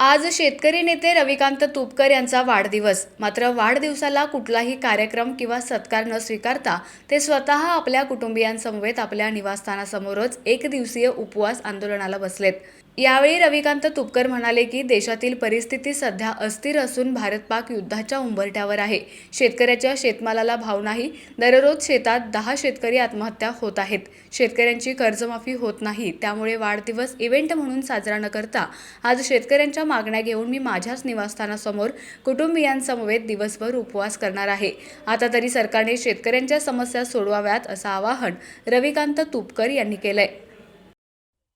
आज शेतकरी नेते रविकांत तुपकर यांचा वाढदिवस. मात्र वाढदिवसाला कुठलाही कार्यक्रम किंवा सत्कार न स्वीकारता ते स्वतः आपल्या कुटुंबियांसमवेत आपल्या निवासस्थानासमोरच एक दिवसीय उपवास आंदोलनाला बसलेत. यावेळी रविकांत तुपकर म्हणाले की देशातील परिस्थिती सध्या अस्थिर असून भारत पाक युद्धाच्या उंबरठ्यावर आहे. शेतकऱ्याच्या शेतमालाला भाव नाही. दररोज शेतात दहा शेतकरी आत्महत्या होत आहेत. शेतकऱ्यांची कर्जमाफी होत नाही. त्यामुळे वाढदिवस इव्हेंट म्हणून साजरा न करता आज शेतकऱ्यांच्या मागण्या घेऊन मी माझ्याच निवासस्थानासमोर कुटुंबियांसमवेत दिवसभर उपवास करणार आहे. आता तरी सरकारने शेतकऱ्यांच्या समस्या सोडवाव्यात असं आवाहन रविकांत तुपकर यांनी केलंय.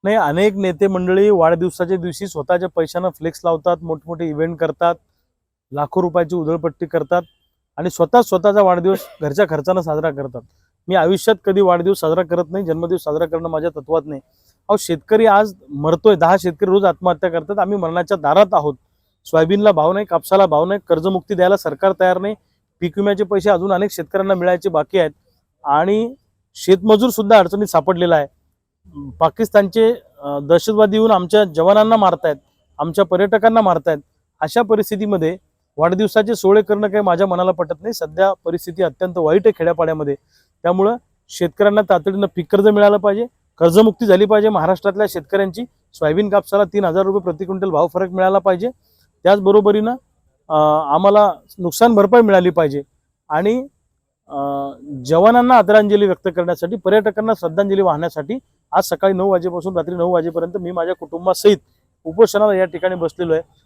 नाही अनेक नेते मंडळी वाढदिवसाच्या दिवशी स्वतःच्या पैशानं फ्लेक्स लावतात मोठमोठे इव्हेंट करतात लाखो रुपयाची उधळपट्टी करतात आणि स्वतः स्वतःचा वाढदिवस घरच्या खर्चानं साजरा करतात. मी आयुष्यात कधी वाढदिवस साजरा करत नाही जन्मदिवस साजरा करणं माझ्या तत्वात नाही. अहो शेतकरी आज मरतोय दहा शेतकरी रोज आत्महत्या करतात आम्ही मरणाच्या दारात आहोत. सोयाबीनला भाव नाही कापसाला भाव नाही कर्जमुक्ती द्यायला सरकार तयार नाही. पीक विम्याचे पैसे अजून अनेक शेतकऱ्यांना मिळायचे बाकी आहेत. आणि शेतमजूर सुद्धा अडचणीत सापडलेला आहे. पाकिस्तानचे दहशतवादी येऊन आमच्या जवानांना मारतायत आमच्या पर्यटकांना मारतायत अशा परिस्थितीमध्ये वाढदिवसाचे सोहळे करणं काही माझ्या मनाला पटत नाही. सध्या परिस्थिती अत्यंत वाईट आहे खेड्यापाड्यामध्ये. त्यामुळं शेतकऱ्यांना तातडीनं पीक कर्ज मिळालं पाहिजे कर्जमुक्ती झाली पाहिजे. महाराष्ट्रातल्या शेतकऱ्यांची सोयाबीन कापसाला तीन हजार रुपये प्रति क्विंटल भाव फरक मिळाला पाहिजे. त्याचबरोबरीनं आम्हाला नुकसान भरपाई मिळाली पाहिजे. आणि जवानांना आदरांजली व्यक्त करण्यासाठी पर्यटकांना श्रद्धांजली वाहण्यासाठी आज सकाळी नऊ वाजेपासून रात्री नऊ वाजेपर्यंत मी माझ्या कुटुंबासहित उपोषणाला या ठिकाणी बसलेलो आहे.